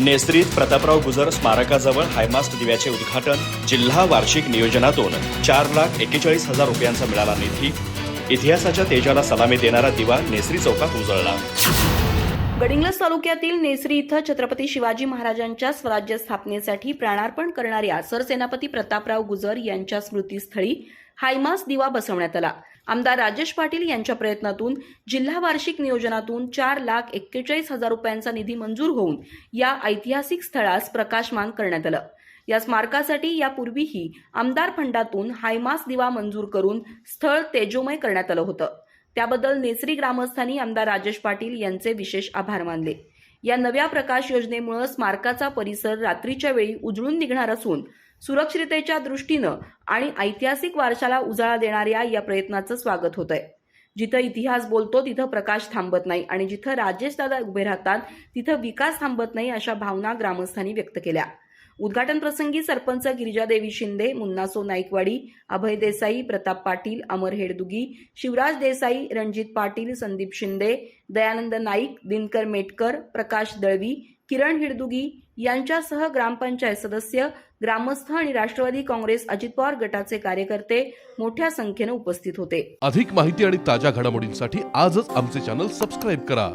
नेसरीत प्रतापराव गुजर स्मारकाजवळ high mast दिव्याचे उद्घाटन जिल्हा वार्षिक नियोजनातून चार लाख एक्केचाळीस हजार रुपयांचा मिळाला निधी. इतिहासाच्या तेजाला सलामी देणारा दिवा नेसरी चौकात उजळला. गडिंग्लज तालुक्यातील नेसरी इथं छत्रपती शिवाजी महाराजांच्या स्वराज्य स्थापनेसाठी प्राणार्पण करणाऱ्या सरसेनापती प्रतापराव गुजर यांच्या स्मृतीस्थळी हायमास दिवा बसवण्यात आला. आमदार राजेश पाटील यांच्या प्रयत्नातून जिल्हा वार्षिक नियोजनातून चार लाख एक्केचाळीस हजार रुपयांचा निधी मंजूर होऊन या ऐतिहासिक स्थळास प्रकाशमान करण्यात आलं. या स्मारकासाठी यापूर्वीही आमदार फंडातून हायमास दिवा मंजूर करून स्थळ तेजोमय करण्यात आलं होतं. त्याबद्दल नेसरी ग्रामस्थांनी आमदार राजेश पाटील यांचे विशेष आभार मानले. या नव्या प्रकाश योजनेमुळे स्मारकाचा परिसर रात्रीच्या वेळी उजळून निघणार असून सुरक्षिततेच्या दृष्टीनं आणि ऐतिहासिक वारशाला उजाळा देणाऱ्या या प्रयत्नाचं स्वागत होत आहे जिथं इतिहास बोलतो तिथं प्रकाश थांबत नाही आणि जिथं राजेश दादा उभे राहतात तिथं विकास थांबत नाही अशा भावना ग्रामस्थांनी व्यक्त केल्या. उद्घाटन प्रसंगी सरपंच गिरिजादेवी शिंदे मुन्नासो नाईकवाडी अभय देसाई प्रताप पाटील अमर हेडदुगी शिवराज देसाई रणजित पाटील संदीप शिंदे दयानंद नाईक दिनकर मेटकर प्रकाश दळवी किरण हिडदुगी यांच्यासह ग्रामपंचायत सदस्य ग्रामस्थ आणि राष्ट्रवादी काँग्रेस अजित पवार गटाचे कार्यकर्ते मोठ्या संख्येने उपस्थित होते. अधिक माहिती आणि ताज्या घडामोडींसाठी आजच आमचे चॅनल सबस्क्राईब करा.